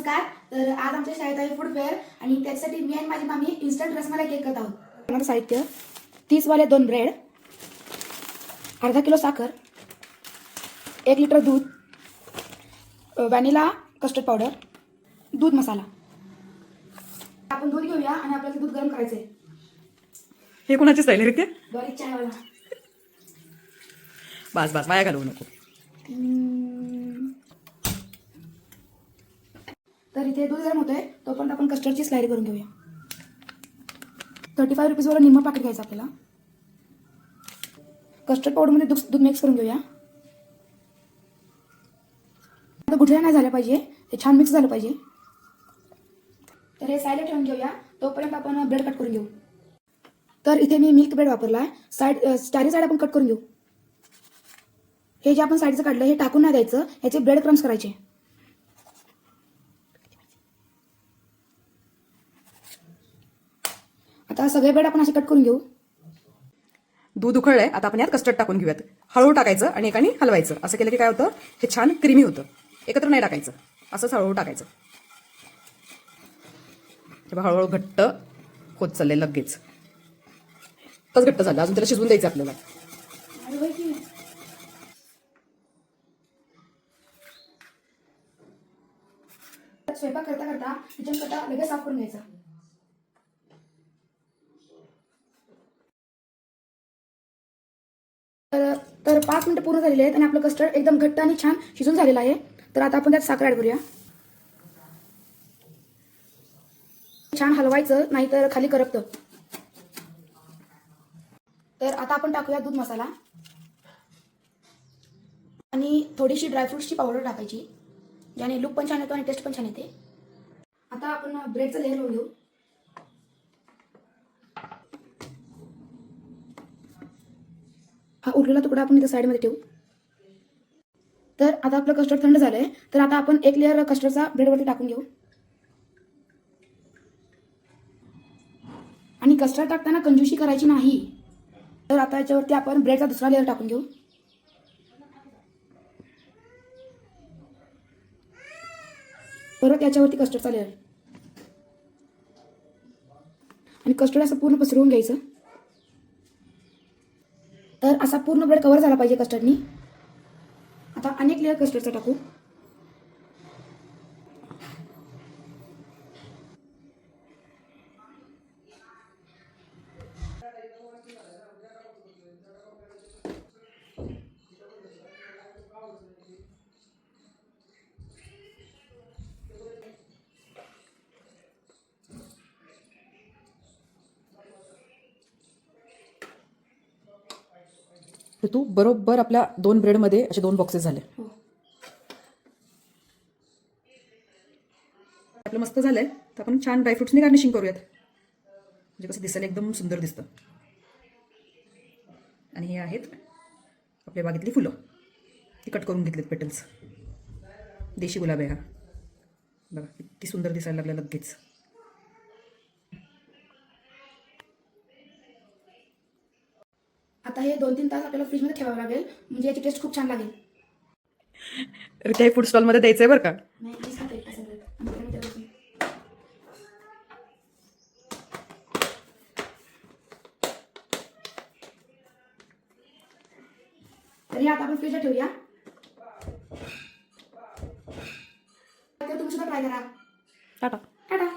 नमस्कार. तर आज आमच्या शाळेत आहे फूड फेअर आणि त्याच्यासाठी मी आणि माझी मामी इन्स्टंट रसमलाई केक करत आहोत. साहित्य तीस वाले दोन ब्रेड अर्धा किलो साखर एक लिटर दूध व्हॅनिला कस्टर्ड पावडर दूध मसाला. आपण दूध घेऊया आणि आपल्याला दूध गरम करायचं आहे हे कोणाची स्टाईल आहे रे ते? बरीच चहावाला बास बास वाया घालवू नको. तर इथे दूध गरम होतोय तोपर्यंत आपण कस्टर्डची स्लाईड करून घेऊया. थर्टी फाय रुपीजवर निम्मा पाकिट घ्यायचं आपल्याला. कस्टर्ड पावडरमध्ये दूध दूध मिक्स करून घेऊया. आता गुठळ्या नाही झाल्या पाहिजे ते छान मिक्स झालं पाहिजे. तर हे साईडला ठेवून घेऊया तोपर्यंत आपण ब्रेड कट करून घेऊ. तर इथे मी मिल्क ब्रेड वापरला आहे साईड चारी साईड आपण कट करून घेऊ. हे जे आपण साईडचं काढलं हे टाकून नाही द्यायचं ह्याचे ब्रेड क्रम्स करायचे. आता सगळे ब्रेड आपण असे कट करून घेऊ. दूध उकळलंय आता आपण यात कस्टर्ड टाकून घेऊयात. हळूहळू टाकायचं आणि एकाने हलवायचं. असं केलं की काय होतं? हे छान क्रीमी होतं. एकत्र नाही टाकायचं. असंच हळूहळू टाकायचं. तेव्हा हळूहळू घट्ट होत चाललंय लगेच. तच घट्ट झालं. अजून त्याला शिजवून द्यायचं आपल्याला. स्वयंपाक करता करता किचन कटा लगेच साफ करून घ्यायचा. तर तर पाच मिनिटं पूर्ण झालेली आहेत आणि आपलं कस्टर्ड एकदम घट्ट आणि छान शिजून झालेलं आहे. तर आता आपण त्यात साखर ॲड करूया. छान हलवायचं नाहीतर खाली करपतं. तर आता आपण टाकूया दूध मसाला. आणि थोडीशी ड्रायफ्रुट्सची पावडर टाकायची ज्याने लुक पण छान येतो आणि टेस्ट पण छान येते. आता आपण ब्रेडचं लेअर लावून घेऊ. हा उरलेला तुकडा आपण इथं साईडमध्ये ठेवू. तर आता आपलं कस्टर्ड थंड झालंय. तर आता आपण एक लेअर कस्टर्डचा ब्रेडवरती टाकून घेऊ. आणि कस्टर्ड टाकताना कंजूशी करायची नाही. तर आता याच्यावरती आपण ब्रेडचा दुसरा लेअर टाकून घेऊ. परत याच्यावरती कस्टर्डचा लेअर आणि कस्टर्ड असं पूर्ण पसरवून घ्यायचं. असा पूर्ण ब्रेड कवर झाला पाहिजे कस्टर्डनी आता अनेक लेअर कस्टर्डचा टाकू. तू बरोबर आपल्या दोन ब्रेडमध्ये असे दोन बॉक्सेस झाले. हो. आपलं मस्त झालंय. तर आपण छान ड्रायफ्रुट्सनी गार्निशिंग करूयात. म्हणजे कसं दिसायला एकदम सुंदर दिसतं. आणि हे आहेत आपल्या बागेतली फुलं. ती कट करून घेतलीत पेटल्स देशी गुलाब आहे हा. बघा किती सुंदर दिसायला लागलं लगेच. आता हे दोन तीन तास आपल्याला फ्रीजमध्ये ठेवावं लागेल. म्हणजे याची टेस्ट खूप छान लागेल. त्या फूड स्टॉलमध्ये द्यायचं आहे बरं का? नाही मीच खाते एकटा सगळं. आम्ही काय विचारत नाही. तरी आता आपण फ्रीजला ठेवूया. तर तुम्ही सुद्धा ट्राय करा. टाटा. टाटा.